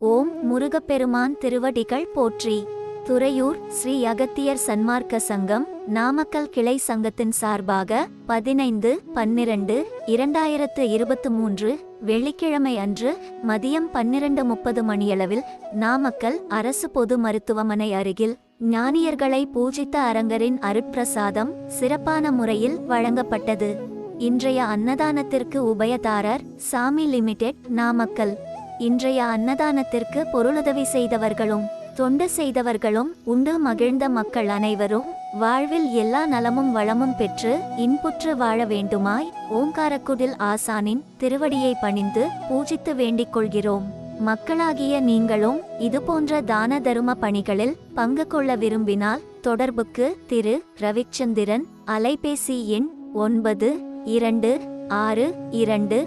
ஓம் முருகப்பெருமான் திருவடிகள் போற்றி. துறையூர் ஸ்ரீ அகத்தியர் சன்மார்க்க சங்கம் நாமக்கல் கிளை சங்கத்தின் சார்பாக பதினைந்து பன்னிரண்டு இரண்டாயிரத்து இருபத்து மூன்று வெள்ளிக்கிழமை அன்று மதியம் பன்னிரண்டு முப்பது மணியளவில் நாமக்கல் அரசு பொது மருத்துவமனை அருகில் ஞானியர்களை பூஜித்த அரங்கரின் அருட்பிரசாதம் சிறப்பான முறையில் வழங்கப்பட்டது. இன்றைய அன்னதானத்திற்கு உபயதாரர் சாமி லிமிடெட் நாமக்கல். இன்றைய அன்னதானத்திற்கு பொருளுதவி செய்தவர்களும் தொண்டு செய்தவர்களும் உண்டு மகிழ்ந்த மக்கள் அனைவரும் வாழ்வில் எல்லா நலமும் வளமும் பெற்று இன்புற்று வாழ வேண்டுமாய் ஓங்காரக்குடில் ஆசானின் திருவடியை பணிந்து பூஜித்து வேண்டிக் கொள்கிறோம். மக்களாகிய நீங்களும் இதுபோன்ற தான தரும பணிகளில் பங்கு கொள்ள விரும்பினால் தொடர்புக்கு திரு. ரவிச்சந்திரன் அலைபேசி எண் ஒன்பது இரண்டு ஆறு இரண்டு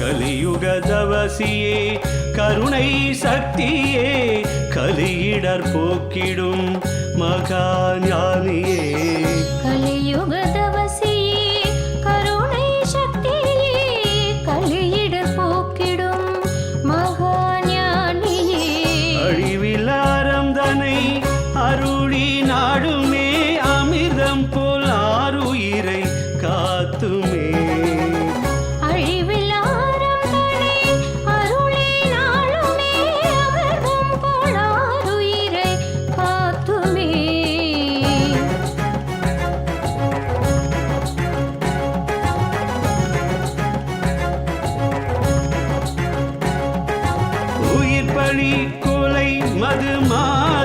கலியுகதவசியே கருணை சக்தியே கலியிடர் போக்கிடும் மகா ஞானியே. கலியுகதவசியே கருணை சக்தியே கலியிட போக்கிடும் மகாஞானியே அழிவிலாரம் தனை அருளி நாடுமே பழி கொலை மது மாது